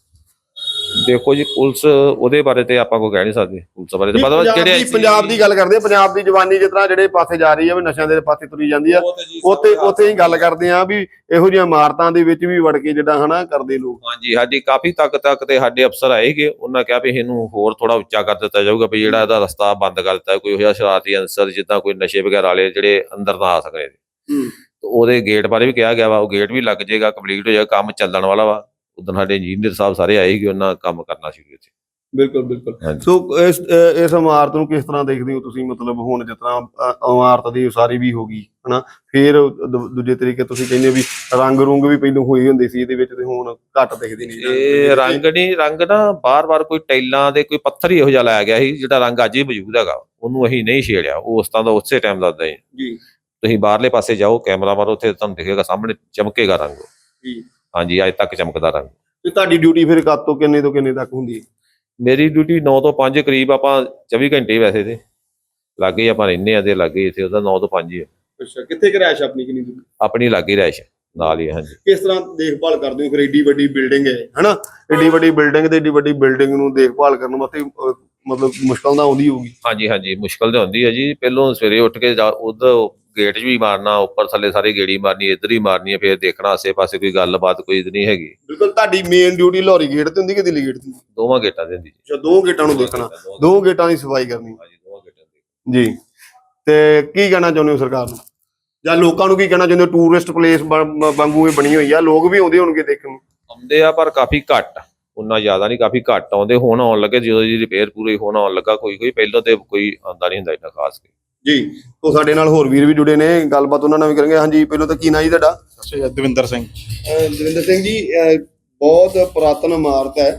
ਦੇਖੋ ਜੀ ਪੁਲਿਸ ਉਹਦੇ ਬਾਰੇ ਤੇ ਆਪਾਂ ਕੋਈ ਕਹਿ ਨਹੀਂ ਸਕਦੇ ਪੁਲਿਸ ਬਾਰੇ ਤੇ ਪਤਾ ਪੰਜਾਬ ਜਿਹੜੇ ਦੀ ਪੰਜਾਬ ਦੀ ਗੱਲ ਕਰਦੇ ਆ ਪੰਜਾਬ ਦੀ ਜਵਾਨੀ ਜਿਸ ਤਰ੍ਹਾਂ ਜਿਹੜੇ ਪਾਸੇ ਜਾ ਰਹੀ ਆ ਵੀ ਨਸ਼ਿਆਂ ਦੇ ਪਾਸੇ ਤੁਰੀ ਜਾਂਦੀ ਆ ਉੱਥੇ ਉੱਥੇ ਹੀ ਗੱਲ ਕਰਦੇ ਆ ਵੀ ਇਹੋ ਜਿਹੀਆਂ ਇਮਾਰਤਾਂ ਦੇ ਵਿੱਚ ਵੀ ਵੜ ਕੇ ਜਿੱਦਾਂ ਹਨਾ ਕਰਦੇ ਲੋਕ। ਹਾਂਜੀ ਸਾਡੀ ਕਾਫੀ ਤੱਕ ਤੱਕ ਤੇ ਸਾਡੇ ਅਫਸਰ ਆਏਗੇ ਉਹਨਾਂ ਕਿਹਾ ਵੀ ਇਹਨੂੰ ਹੋਰ ਥੋੜਾ ਉੱਚਾ ਕਰ ਦਿੱਤਾ ਜਾਊਗਾ ਵੀ ਜਿਹੜਾ ਇਹਦਾ ਰਸਤਾ ਬੰਦ ਕਰ ਦਿੱਤਾ ਕੋਈ ਹੋਇਆ ਸ਼ਰਾਰਤੀ ਅਨਸਰ ਜਿੱਦਾਂ ਕੋਈ ਨਸ਼ੇ ਵਗੈਰਾ ਵਾਲੇ ਜਿਹੜੇ ਅੰਦਰ ਨਾ ਆ ਸਕਦੇ ਤੇ ਉਹਦੇ ਗੇਟ ਬਾਰੇ ਵੀ ਕਿਹਾ ਗਿਆ ਵਾ ਉਹ ਗੇਟ ਵੀ ਲੱਗ ਜਾਏਗਾ ਕੰਪਲੀਟ ਹੋ ਜਾਏਗਾ ਕੰਮ ਚੱਲਣ ਵਾਲਾ ਵਾ। ਉਦੋਂ ਸਾਡੇ ਇੰਜੀਨੀਅਰ ਸਾਹਿਬ ਸਾਰੇ ਆਏ ਸੀਗੇ ਉਹਨਾਂ ਕੰਮ ਕਰਨਾ ਸ਼ੁਰੂ ਇੱਥੇ ਬਿਲਕੁਲ ਬਿਲਕੁਲ। ਸੋ ਇਸ ਇਸ ਇਮਾਰਤ ਨੂੰ ਕਿਸ ਤਰ੍ਹਾਂ ਦੇਖਦੇ ਹੋ ਤੁਸੀਂ? ਮਤਲਬ ਹੁਣ ਜਿਸ ਤਰ੍ਹਾਂ ਅ, ਇਮਾਰਤ ਦੀ ਉਸਾਰੀ ਵੀ ਹੋ ਗਈ ਹਨਾ? ਫਿਰ ਦੂਜੇ ਤਰੀਕੇ ਤੁਸੀਂ ਕਹਿੰਦੇ ਵੀ ਰੰਗ ਰੁੰਗ ਵੀ ਪਹਿਲਾਂ ਹੋਈ ਹੁੰਦੀ ਸੀ ਇਹਦੇ ਵਿੱਚ ਤੇ ਹੁਣ ਘੱਟ ਦਿਖਦੇ ਨਹੀਂ। ਇਹ ਰੰਗ ਨਹੀਂ ਰੰਗ ਨਾ ਬਾਰ-ਬਾਰ ਕੋਈ ਟਾਈਲਾਂ ਦੇ ਕੋਈ ਪੱਥਰ ਹੀ ਇਹੋ ਜਿਹਾ ਲਾਇਆ ਗਿਆ ਸੀ ਜਿਹੜਾ ਰੰਗ ਅੱਜ ਹੀ ਮੌਜੂਦ ਹੈਗਾ। ਉਹਨੂੰ ਅਸੀਂ ਨਹੀਂ ਛੇੜਿਆ ਉਹ ਉਸ ਤਰ੍ਹਾਂ ਦਾ ਉਸੇ ਟਾਈਮ ਦਾ ਜੀ। ਤੁਸੀਂ ਬਾਹਰਲੇ ਪਾਸੇ ਜਾਓ ਕੈਮਰਾ ਮਾਰੋ ਉੱਥੇ ਤੁਹਾਨੂੰ ਦਿਖੇਗਾ ਸਾਹਮਣੇ ਚਮਕੇਗਾ ਰੰਗ। ਜੀ। ਹਾਂਜੀ ਅੱਜ ਤੱਕ ਚਮਕਦਾ ਰੰਗ ਤੇ ਤੁਹਾਡੀ ਡਿਊਟੀ ਫਿਰ ਕਦ ਤੋਂ ਕਿੰਨੇ ਤੋਂ ਕਿੰਨੇ ਤੱਕ ਹੁੰਦੀ ਹੈ? ਮੇਰੀ ਡਿਊਟੀ 9 ਤੋਂ 5 ਕਰੀਬ ਆਪਾਂ 24 ਘੰਟੇ ਵੈਸੇ ਤੇ। ਲੱਗੇ ਆਪਾਂ ਰਹਿੰਦੇ ਆ ਤੇ ਲੱਗੇ ਇੱਥੇ ਉਹਦਾ 9 ਤੋਂ 5 ਹੀ ਹੈ ਅੱਛਾ ਕਿੱਥੇ ਕਰਾਇਸ਼ ਆਪਣੀ ਕਿੰਨੀ ਦੂਰ? ਆਪਣੀ ਲੱਗੀ ਰਹਿਸ਼ ਨਾਲ ਹੀ ਹਾਂਜੀ। ਕਿਸ ਤਰ੍ਹਾਂ ਦੇਖਭਾਲ ਕਰਦੇ ਹੋ ਫਿਰ? ਏਡੀ ਵੱਡੀ ਬਿਲਡਿੰਗ ਹੈ ਹਨਾ? ਏਡੀ ਵੱਡੀ ਬਿਲਡਿੰਗ ਤੇ ਏਡੀ ਵੱਡੀ ਬਿਲਡਿੰਗ ਨੂੰ ਦੇਖਭਾਲ ਕਰਨ ਵਾਸਤੇ ਮਤਲਬ ਮੁਸ਼ਕਲ ਤਾਂ ਆਉਂਦੀ ਹੋਊਗੀ। ਹਾਂਜੀ ਹਾਂਜੀ ਮੁਸ਼ਕਲ ਤੇ ਹੁੰਦੀ ਹੈ ਜੀ। ਪਹਿਲੋਂ ਸਵੇਰੇ ਉੱਠ ਕੇ ਉਧਰ ਗੇਟ 'ਚ ਵੀ ਮਾਰਨਾ ਉੱਪਰ ਥੱਲੇ ਸਾਰੀ ਗੇੜੀ ਮਾਰਨੀ ਇੱਧਰ ਹੀ ਮਾਰਨੀ ਹੈ ਫਿਰ ਦੇਖਣਾ ਆਸੇ-ਪਾਸੇ ਕੋਈ ਗੱਲਬਾਤ ਕੋਈ ਨਹੀਂ ਹੈਗੀ। ਬਿਲਕੁਲ ਤੁਹਾਡੀ ਮੇਨ ਡਿਊਟੀ ਲੋਰੀ ਗੇਟ ਤੇ ਹੁੰਦੀ ਕਿ ਦਿੱਲੀ ਗੇਟ ਤੇ ਹੁੰਦੀ? ਦੋਵਾਂ ਗੇਟਾਂ ਦੇ ਹੁੰਦੀ ਜੀ। ਅੱਛਾ ਦੋ ਗੇਟਾਂ ਨੂੰ ਦੇਖਣਾ। ਦੋ ਗੇਟਾਂ ਦੀ ਸਫ਼ਾਈ ਕਰਨੀ। ਹਾਂਜੀ ਦੋਵਾਂ ਗੇਟਾਂ ਦੀ। ਜੀ। ਤੇ ਕੀ ਕਹਿਣਾ ਚਾਹੁੰਦੇ ਹੋ ਸਰਕਾਰ ਨੂੰ? ਜਾਂ ਲੋਕਾਂ ਨੂੰ ਕੀ ਕਹਿਣਾ ਚਾਹੁੰਦੇ ਹੋ? ਟੂਰਿਸਟ ਪਲੇਸ ਵਾਂਗੂ ਇਹ ਬਣੀ ਹੋਈ ਆ। ਲੋਕ ਵੀ ਆਉਂਦੇ ਹੋਣਗੇ ਦੇਖਣ ਨੂੰ। ਆਉਂਦੇ ਆ ਪਰ ਕਾਫੀ ਘੱਟ। ਉਨਾ ਜ਼ਿਆਦਾ ਨਹੀਂ ਕਾਫੀ ਘੱਟ ਆਉਂਦੇ ਹੁਣ ਆਉਣ ਲੱਗੇ ਜਦੋਂ ਜੀ ਰਿਪੇਅਰ ਪੂਰੀ ਹੋਣ ਆਉਣ ਲੱਗਾ ਕੋਈ ਕੋਈ ਪਹਿਲਾਂ ਤੇ ਕੋਈ ਆਉਂਦਾ ਨਹੀਂ ਹੁੰਦਾ ਇੰਨਾ ਖਾਸ ਕੇ। ਜੀ ਤੋਂ ਸਾਡੇ ਨਾਲ ਹੋਰ ਵੀਰ ਵੀ ਜੁੜੇ ਨੇ ਗੱਲਬਾਤ ਉਹਨਾਂ ਨਾਲ ਵੀ ਕਰਾਂਗੇ। ਹਾਂਜੀ ਪਹਿਲਾਂ ਤਾਂ ਕੀ ਨਾਂ ਜੀ ਤੁਹਾਡਾ? ਸ੍ਰੀ ਦਵਿੰਦਰ ਸਿੰਘ। ਦਵਿੰਦਰ ਸਿੰਘ ਜੀ ਬਹੁਤ ਪੁਰਾਤਨ ਇਮਾਰਤ ਹੈ।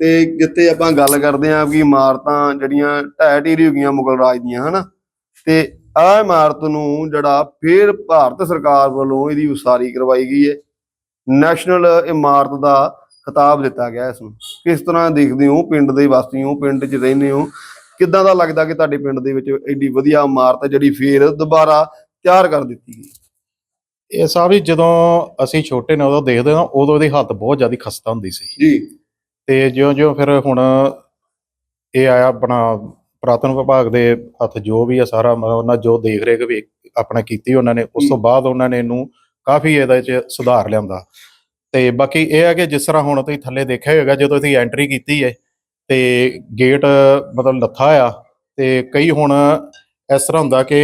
ਤੇ ਜਿੱਥੇ ਆਪਾਂ ਗੱਲ ਕਰਦੇ ਆਂ ਕਿ ਇਮਾਰਤਾਂ ਜਿਹੜੀਆਂ ਢਹਿ ਢੇਰੀ ਹੋ ਗਈਆਂ ਮੁਗਲ ਰਾਜ ਦੀਆਂ ਹਨਾ? ਤੇ ਆਹ ਇਮਾਰਤ ਨੂੰ ਜਿਹੜਾ ਫਿਰ ਭਾਰਤ ਸਰਕਾਰ ਵੱਲੋਂ ਇਹਦੀ ਉਸਾਰੀ ਕਰਵਾਈ ਗਈ ਹੈ। ਨੈਸ਼ਨਲ ਇਮਾਰਤ ਦਾ ਖਿਤਾਬ ਦਿੱਤਾ ਗਿਆ ਇਸ ਨੂੰ। ਕਿਸ ਤਰ੍ਹਾਂ ਦੇਖਦੇ ਹੋ ਪਿੰਡ ਦੇ ਵਾਸੀ ਹੋ ਪਿੰਡ 'ਚ ਰਹਿੰਦੇ ਹੋ? ਕਿੱਦਾਂ ਦਾ ਲੱਗਦਾ ਕਿ ਤੁਹਾਡੇ ਪਿੰਡ ਦੇ ਵਿੱਚ ਐਡੀ ਵਧੀਆ ਇਮਾਰਤ ਹੈ ਜਿਹੜੀ ਫੇਰ ਦੁਬਾਰਾ ਤਿਆਰ ਕਰ ਦਿੱਤੀ ਗਈ? ਇਹ ਹੀ ਜਦੋਂ ਅਸੀਂ ਛੋਟੇ ਨੇ ਉਦੋਂ ਦੇਖਦੇ ਹਾਂ ਉਦੋਂ ਇਹਦੀ ਹਾਲਤ ਬਹੁਤ ਜ਼ਿਆਦਾ ਖਸਤਾ ਹੁੰਦੀ ਸੀ। ਜੀ। ਤੇ ਜਿਉਂ-ਜਿਉਂ ਫਿਰ ਹੁਣ ਇਹ ਆਇਆ ਆਪਣਾ ਪੁਰਾਤਨ ਵਿਭਾਗ ਦੇ ਹੱਥ ਜੋ ਵੀ ਆ ਸਾਰਾ ਉਹਨਾਂ ਜੋ ਦੇਖ ਰੇਖ ਵੀ ਆਪਣਾ ਕੀਤੀ ਉਹਨਾਂ ਨੇ ਉਸ ਤੋਂ ਬਾਅਦ ਉਹਨਾਂ ਨੇ ਇਹਨੂੰ ਕਾਫੀ ਇਹਦੇ ਚ ਸੁਧਾਰ ਲਿਆਂਦਾ। ਤੇ ਬਾਕੀ ਇਹ ਹੈ ਕਿ ਜਿਸ ਤਰ੍ਹਾਂ ਹੁਣ ਤੁਸੀਂ ਥੱਲੇ ਦੇਖਿਆ ਹੋਵੇਗਾ ਜਦੋਂ ਤੁਸੀਂ ਐਂਟਰੀ ਕੀਤੀ ਹੈ ਤੇ ਗੇਟ ਮਤਲਬ ਲੱਥਾ ਆ ਤੇ ਕਈ ਹੁਣ ਇਸ ਤਰ੍ਹਾਂ ਹੁੰਦਾ ਕਿ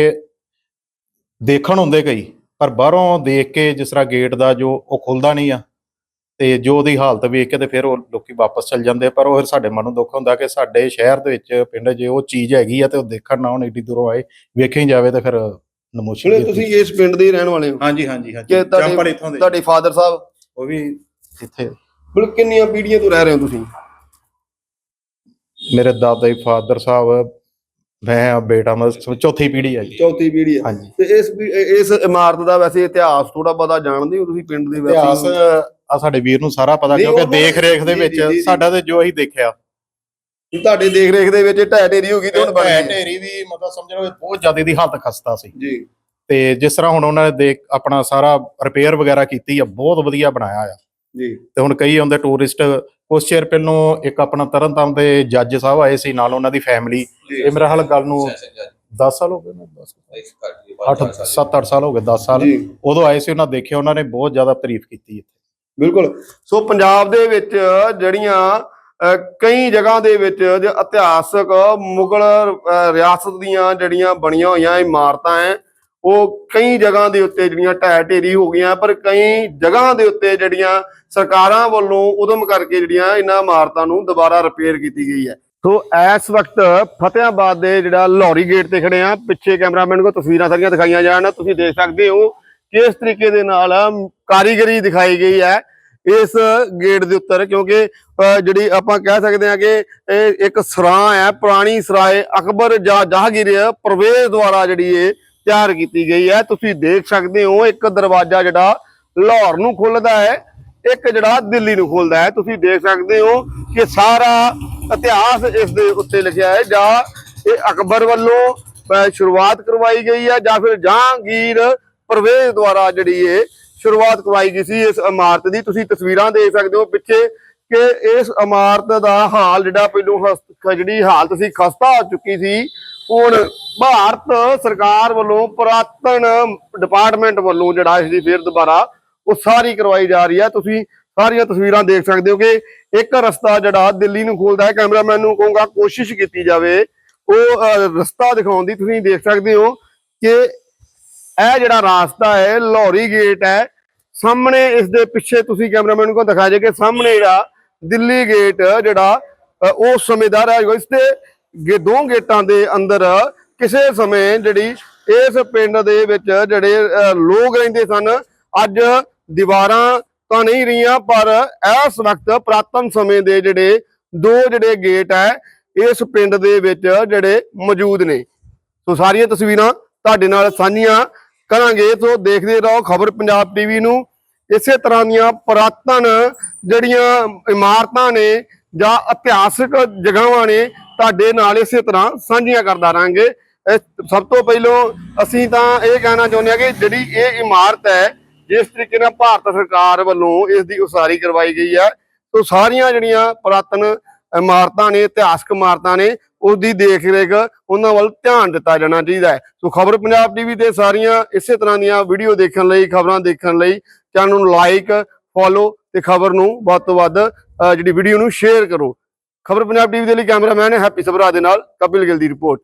ਦੇਖਣ ਹੁੰਦੇ ਕਈ ਪਰ ਬਾਹਰੋਂ ਦੇਖ ਕੇ ਜਿਸ ਤਰ੍ਹਾਂ ਗੇਟ ਦਾ ਜੋ ਉਹ ਖੁੱਲਦਾ ਨਹੀਂ ਆ ਤੇ ਜੋ ਉਹਦੀ ਹਾਲਤ ਵੇਖ ਕੇ ਤੇ ਫਿਰ ਉਹ ਲੋਕੀ ਵਾਪਸ ਚਲ ਜਾਂਦੇ। ਪਰ ਉਹ ਫਿਰ ਸਾਡੇ ਮਨ ਨੂੰ ਦੁੱਖ ਹੁੰਦਾ ਕਿ ਸਾਡੇ ਸ਼ਹਿਰ ਦੇ ਵਿੱਚ ਪਿੰਡ ਜੇ ਉਹ ਚੀਜ਼ ਹੈਗੀ ਆ ਤੇ ਉਹ ਦੇਖਣ ਨਾ ਹੁਣ ਏਡੀ ਦੂਰੋਂ ਆਏ ਵੇਖੇ ਹੀ ਜਾਵੇ ਤੇ ਫਿਰ ਨਮੋਸ਼ੀ ਤੁਸੀਂ ਇਸ ਪਿੰਡ ਦੇ ਰਹਿਣ ਵਾਲੇ ਹੋ। ਹਾਂਜੀ ਹਾਂਜੀ ਹਾਂਜੀ। ਜੰਪਲ ਇੱਥੋਂ ਦੇ। ਤੁਹਾਡੇ ਫਾਦਰ ਸਾਹਿਬ ਉਹ ਵੀ ਇੱਥੇ ਬਿਲਕੁਲ ਕਿੰਨੀਆਂ ਪੀੜ੍ਹੀਆਂ ਤੋਂ ਰਹਿ ਰਹੇ ਹੋ ਤੁਸੀਂ? ਮੇਰੇ ਦਾਦਾ ਜੀ ਫਾਦਰ ਸਾਹਿਬ ਮੈਂ ਆ ਬੇਟਾ ਮਤਲਬ ਚੌਥੀ ਪੀੜ੍ਹੀ ਹੈ ਜੀ। ਚੌਥੀ ਪੀੜ੍ਹੀ ਹੈ ਹਾਂਜੀ। ਤੇ ਇਸ ਇਸ ਇਮਾਰਤ ਦਾ ਵੈਸੇ ਇਤਿਹਾਸ ਥੋੜਾ ਬਹੁਤਾ ਜਾਣਦੇ ਹੋ ਤੁਸੀਂ ਪਿੰਡ ਦੇ ਇਤਿਹਾਸ ਵੈਸੇ ਆ ਸਾਡੇ ਵੀਰ ਨੂੰ ਸਾਰਾ ਪਤਾ ਨਹੀਂ, ਕਿਉਂਕਿ ਉਹ ਦੇਖ ਰੇਖ ਦੇ ਜੀ, ਵਿੱਚ ਜੀ, ਜੀ, ਜੀ। ਸਾਡਾ ਤੇ ਜੋ ਅਸੀਂ ਦੇਖਿਆ। ਤੁਹਾਡੇ ਦੇਖ ਰੇਖ ਦੇ ਵਿੱਚ ਢਹਿ ਢੇਰੀ ਹੋ ਗਈ ਤੇ ਹੁਣ ਬਣ ਗਈ ਢੇਰੀ ਦੀ ਮਤਲਬ ਸਮਝ ਲਓ ਬਹੁਤ ਜ਼ਿਆਦਾ ਦੀ ਹਾਲਤ ਖਸਤਾ ਸੀ। ਜੀ। ਤੇ ਜਿਸ ਤਰ੍ਹਾਂ ਹੁਣ ਉਹਨਾਂ ਨੇ ਦੇਖ ਆਪਣਾ ਸਾਰਾ ਰਿਪੇਅਰ ਵਗੈਰਾ ਕੀਤੀ ਆ ਬਹੁਤ ਵਧੀਆ ਬਣਾਇਆ ਆ। ਜੀ। ਤੇ ਹੁਣ ਕਈ ਆਉਂਦੇ ਟੂਰਿਸਟ ਕੁਛ ਚਿਰ ਪਹਿਲੋਂ ਇੱਕ ਆਪਣਾ ਤਰਨਤਾਰਨ ਦੇ ਜੱਜ ਸਾਹਿਬ ਆਏ ਸੀ ਨਾਲ ਉਹਨਾਂ ਦੀ ਫੈਮਿਲੀ ਇਹ ਮੇਰਾ ਹਾਲ ਗੱਲ ਨੂੰ 10 ਸਾਲ ਹੋ ਗਏ ਨੇ 10 8 7 8 ਸਾਲ। ਹੋ ਗਏ 10 ਸਾਲ। ਉਦੋਂ ਆਏ ਸੀ ਉਹਨਾਂ ਦੇਖਿਆ ਉਹਨਾਂ ਨੇ ਬਹੁਤ ਜ਼ਿਆਦਾ ਤਾਰੀਫ ਕੀਤੀ ਇੱਥੇ। ਬਿਲਕੁਲ। ਸੋ ਪੰਜਾਬ ਦੇ ਵਿੱਚ ਜਿਹੜੀਆਂ ਕਈ ਜਗ੍ਹਾ ਦੇ ਵਿੱਚ ਜੋ ਇਤਿਹਾਸਕ ਮੁਗਲ ਰਿਆਸਤ ਦੀਆਂ ਜਿਹੜੀਆਂ ਬਣੀਆਂ ਹੋਈਆਂ ਇਮਾਰਤਾਂ ਹੈ ਉਹ ਕਈ ਜਗ੍ਹਾ ਦੇ ਉੱਤੇ ਜਿਹੜੀਆਂ ਢਹਿ ਢੇਰੀ ਹੋ ਗਈਆਂ ਪਰ ਕਈ ਜਗ੍ਹਾ ਦੇ ਉੱਤੇ ਜਿਹੜੀਆਂ ਸਰਕਾਰਾਂ ਵੱਲੋਂ ਉਦਮ ਕਰਕੇ ਜਿਹੜੀਆਂ ਇਹਨਾਂ ਇਮਾਰਤਾਂ ਨੂੰ ਦੁਬਾਰਾ ਰਿਪੇਅਰ ਕੀਤੀ ਗਈ ਹੈ। ਸੋ ਇਸ ਵਕਤ ਫਤਿਆਬਾਦ ਦੇ ਜਿਹੜਾ ਲਾਹੌਰੀ ਗੇਟ ਤੇ ਖੜੇ ਆ ਪਿੱਛੇ ਕੈਮਰਾਮੈਨ ਕੋ ਤਸਵੀਰਾਂ ਸਾਰੀਆਂ ਦਿਖਾਈਆਂ ਜਾਣ। ਤੁਸੀਂ ਦੇਖ ਸਕਦੇ ਹੋ ਕਿਸ ਤਰੀਕੇ ਦੇ ਨਾਲ ਕਾਰੀਗਰੀ ਦਿਖਾਈ ਗਈ ਹੈ ਇਸ ਗੇਟ ਦੇ ਉੱਤਰ ਕਿਉਂਕਿ ਅਹ, ਜਿਹੜੀ ਆਪਾਂ ਕਹਿ ਸਕਦੇ ਹਾਂ ਕਿ ਇਹ ਇੱਕ ਸਰਾਂ ਹੈ ਪੁਰਾਣੀ ਸਰਾਏ ਅਕਬਰ ਜਾਂ ਜਹਾਂਗੀਰ ਪ੍ਰਵੇਸ਼ ਦੁਆਰਾ ਜਿਹੜੀ ਇਹ ਤਿਆਰ ਕੀਤੀ ਗਈ ਹੈ। ਤੁਸੀਂ ਦੇਖ ਸਕਦੇ ਹੋ, ਇੱਕ ਦਰਵਾਜ਼ਾ ਜਿਹੜਾ ਲਾਹੌਰ ਨੂੰ ਖੁੱਲਦਾ ਹੈ, ਇੱਕ ਜਿਹੜਾ ਦਿੱਲੀ ਨੂੰ ਖੁੱਲਦਾ ਹੈ। ਤੁਸੀਂ ਦੇਖ ਸਕਦੇ ਹੋ ਕਿ ਸਾਰਾ ਇਤਿਹਾਸ ਇਸ ਦੇ ਉੱਤੇ ਲਿਖਿਆ ਹੈ, ਜਾਂ ਇਹ ਅਕਬਰ ਵੱਲੋਂ ਸ਼ੁਰੂਆਤ ਕਰਵਾਈ ਗਈ ਹੈ, ਜਾਂ ਫਿਰ ਜਹਾਂਗੀਰ ਪ੍ਰਵੇਸ਼ ਦੁਆਰਾ ਜਿਹੜੀ ਇਹ ਸ਼ੁਰੂਆਤ ਕਰਵਾਈ ਗਈ ਸੀ ਇਸ ਇਮਾਰਤ ਦੀ। ਤੁਸੀਂ ਤਸਵੀਰਾਂ ਦੇਖ ਸਕਦੇ ਹੋ ਪਿੱਛੇ ਕਿ ਇਸ ਇਮਾਰਤ ਦਾ ਹਾਲ ਜਿਹੜਾ ਪਹਿਲੋਂ ਜਿਹੜੀ ਹਾਲਤ ਸੀ, ਖਸਤਾ ਹੋ ਚੁੱਕੀ ਸੀ। ਹੁਣ ਭਾਰਤ ਸਰਕਾਰ ਵੱਲੋਂ ਪੁਰਾਤਨ ਡਿਪਾਰਟਮੈਂਟ ਵੱਲੋਂ ਜਿਹੜਾ ਇਸ ਦੀ ਫੇਰ ਦੁਬਾਰਾ ਉਸਾਰੀ ਕਰਵਾਈ ਜਾ ਰਹੀ ਹੈ। ਤੁਸੀਂ ਸਾਰੀਆਂ ਤਸਵੀਰਾਂ ਦੇਖ ਸਕਦੇ ਹੋ ਕਿ ਇੱਕ ਰਸਤਾ ਜਿਹੜਾ ਦਿੱਲੀ ਨੂੰ ਖੋਲਦਾ ਹੈ ਕੈਮਰਾਮੈਨ ਨੂੰ ਕਹੂੰਗਾ ਕੋਸ਼ਿਸ਼ ਕੀਤੀ ਜਾਵੇ। ਉਹ ਰਸਤਾ ਦਿਖਾਉਣ ਦੀ ਤੁਸੀਂ ਦੇਖ ਸਕਦੇ ਹੋ ਕਿ ਇਹ ਜਿਹੜਾ ਰਾਸਤਾ ਹੈ ਲਾਹੌਰੀ ਗੇਟ ਹੈ। ਸਾਹਮਣੇ ਇਸ ਦੇ ਪਿੱਛੇ ਤੁਸੀਂ ਕੈਮਰਾਮੈਨ ਨੂੰ ਦਿਖਾ ਜੇ ਕਿ ਸਾਹਮਣੇ ਜਿਹੜਾ ਦਿੱਲੀ ਗੇਟ ਜਿਹੜਾ ਅ, ਉਸ ਸਮੇਂ ਦਾ ਰਿਹਾ ਇਸ ਤੇ ਗੇ ਦੋ ਗੇਟਾਂ ਦੇ ਅੰਦਰ ਕਿਸੇ ਸਮੇਂ ਜਿਹੜੀ ਇਸ ਪਿੰਡ ਦੇ ਵਿੱਚ ਜਿਹੜੇ ਲੋਕ ਰਹਿੰਦੇ ਸਨ, ਅੱਜ ਦੀਵਾਰਾਂ ਤਾਂ ਨਹੀਂ ਰਹੀਆਂ, ਪਰ ਇਸ ਵਕਤ ਪ੍ਰਾਤਨ ਸਮੇਂ ਦੇ ਜਿਹੜੇ ਦੋ ਜਿਹੜੇ ਗੇਟ ਹੈ, ਇਸ ਪਿੰਡ ਦੇ ਵਿੱਚ ਜਿਹੜੇ ਮੌਜੂਦ ਨੇ। ਸੋ ਸਾਰੀਆਂ ਤਸਵੀਰਾਂ ਤੁਹਾਡੇ ਨਾਲ ਸਾਂਝੀਆਂ ਕਰਾਂਗੇ। ਸੋ ਦੇਖਦੇ ਰਹੋ ਖਬਰ ਪੰਜਾਬ ਟੀਵੀ ਨੂੰ। ਇਸੇ ਤਰ੍ਹਾਂ ਦੀਆਂ ਪੁਰਾਤਨ ਜਿਹੜੀਆਂ ਇਮਾਰਤਾਂ ਨੇ ਜਾਂ ਇਤਿਹਾਸਕ ਜਗ੍ਹਾਵਾਂ ਨੇ ਤੁਹਾਡੇ ਨਾਲ ਇਸੇ ਤਰ੍ਹਾਂ ਸਾਂਝੀਆਂ ਕਰਦਾ ਰਹਾਂਗੇ ਸਭ ਤੋਂ ਪਹਿਲਾਂ ਅਸੀਂ ਤਾਂ ਇਹ ਕਹਿਣਾ ਚਾਹੁੰਦੇ ਹਾਂ ਕਿ ਜਿਹੜੀ ਇਹ ਇਮਾਰਤ ਹੈ, ਜਿਸ ਤਰੀਕੇ ਨਾਲ ਭਾਰਤ ਸਰਕਾਰ ਵੱਲੋਂ ਇਸ ਦੀ ਉਸਾਰੀ ਕਰਵਾਈ ਗਈ ਹੈ, ਸੋ ਸਾਰੀਆਂ ਜਿਹੜੀਆਂ ਪੁਰਾਤਨ ਇਮਾਰਤਾਂ ਨੇ, ਇਤਿਹਾਸਕ ਇਮਾਰਤਾਂ ਨੇ ਉਸ ਦੀ ਦੇਖ ਰੇਖ ਉਹਨਾਂ ਵੱਲ ਧਿਆਨ ਦਿੱਤਾ ਜਾਣਾ ਚਾਹੀਦਾ ਹੈ। ਸੋ ਖਬਰ ਪੰਜਾਬ ਟੀਵੀ ਤੇ ਸਾਰੀਆਂ ਇਸੇ ਤਰ੍ਹਾਂ ਦੀਆਂ ਵੀਡੀਓ ਦੇਖਣ ਲਈ, ਖਬਰਾਂ ਦੇਖਣ ਲਈ ਚੈਨਲ ਨੂੰ ਲਾਈਕ, ਫੋਲੋ ਤੇ ਖਬਰ ਨੂੰ ਵੱਧ ਤੋਂ ਵੱਧ ਜਿਹੜੀ ਵੀਡੀਓ ਨੂੰ ਸ਼ੇਅਰ ਕਰੋ। ਖਬਰ ਪੰਜਾਬ ਟੀਵੀ ਦੇ ਲਈ ਕੈਮਰਾਮੈਨ ਹੈਪੀ ਸਭਰਾ ਦੇ ਨਾਲ ਕਪਿਲ ਗਿੱਲ ਦੀ ਰਿਪੋਰਟ।